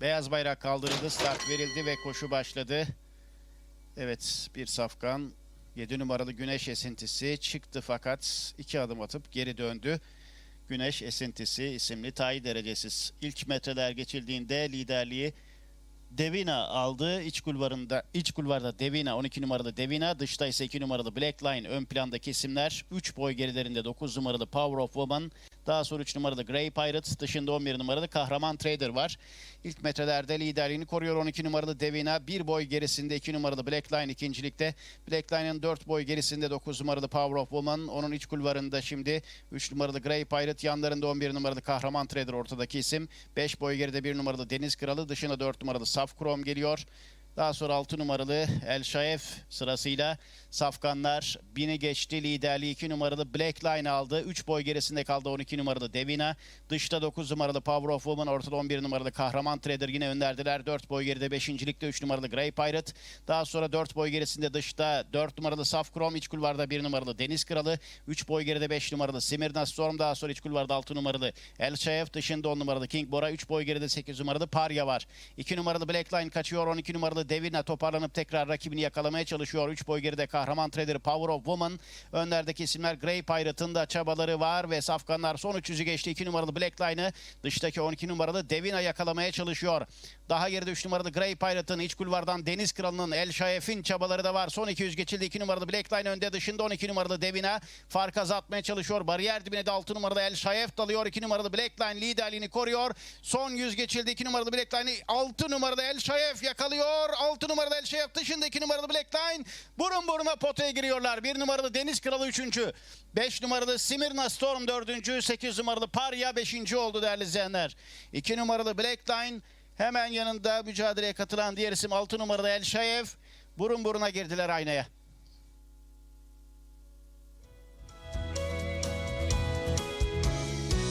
Beyaz bayrak kaldırıldı, start verildi ve koşu başladı. Evet, bir safkan 7 numaralı Güneş Esintisi çıktı fakat iki adım atıp geri döndü. Güneş Esintisi isimli tayi derecesiz. İlk metreler geçildiğinde liderliği Devina aldı. İç kulvarında iç kulvarda Devina 12 numaralı Devina, dışta ise 2 numaralı Black Line ön plandaki isimler. 3 boy gerilerinde 9 numaralı Power of Woman, daha sonra 3 numaralı Grey Pirate, dışında 11 numaralı Kahraman Trader var. İlk metrelerde liderliğini koruyor 12 numaralı Devina. 1 boy gerisinde 2 numaralı Black Line ikincilikte. Black Line'ın 4 boy gerisinde 9 numaralı Power of Woman. Onun iç kulvarında şimdi 3 numaralı Grey Pirate. Yanlarında 11 numaralı Kahraman Trader ortadaki isim. 5 boy geride 1 numaralı Deniz Kralı. Dışında 4 numaralı Saf Chrome geliyor. Daha sonra 6 numaralı El Şaef sırasıyla Safkanlar bini geçti. Liderliği 2 numaralı Black Line aldı. 3 boy gerisinde kaldı 12 numaralı Devina. Dışta 9 numaralı Power of Woman. Ortada 11 numaralı Kahraman Trader yine önderdiler. 4 boy geride 5. ligde 3 numaralı Grey Pirate. Daha sonra 4 boy gerisinde dışta 4 numaralı Saf Chrome. iç kulvarda 1 numaralı Deniz Kralı. 3 boy geride 5 numaralı Simirna Storm. Daha sonra iç kulvarda 6 numaralı El Şaef. Dışında 10 numaralı King Bora. 3 boy geride 8 numaralı Parya var. 2 numaralı Black Line kaçıyor. 12 numaralı Devina toparlanıp tekrar rakibini yakalamaya çalışıyor. 3 boy geride Kahraman Trader Power of Woman. Önlerdeki isimler Grey Pirate'ın da çabaları var ve Safkanlar son 300'ü geçti. 2 numaralı Black Line'ı dıştaki 12 numaralı Devina yakalamaya çalışıyor. Daha geride 3 numaralı Grey Pirate'ın iç kulvardan Deniz Kralı'nın El Şaef'in çabaları da var. Son 200 geçildi. 2 numaralı Black Line önde dışında 12 numaralı Devina fark azaltmaya çalışıyor. Bariyer dibine de 6 numaralı El Şaef dalıyor. 2 numaralı Black Line liderliğini koruyor. Son 100 geçildi. 2 numaralı Black Line'i 6 numaralı El Şaef yakalıyor. 6 numaralı El Şaef dışında 2 numaralı Black Line burun buruna potaya giriyorlar. 1 numaralı Deniz Kralı 3. 5 numaralı Simirna Storm 4. 8 numaralı Parya 5. oldu değerli izleyenler. 2 numaralı Black Line hemen yanında mücadeleye katılan diğer isim 6 numaralı El Şaef burun buruna girdiler aynaya.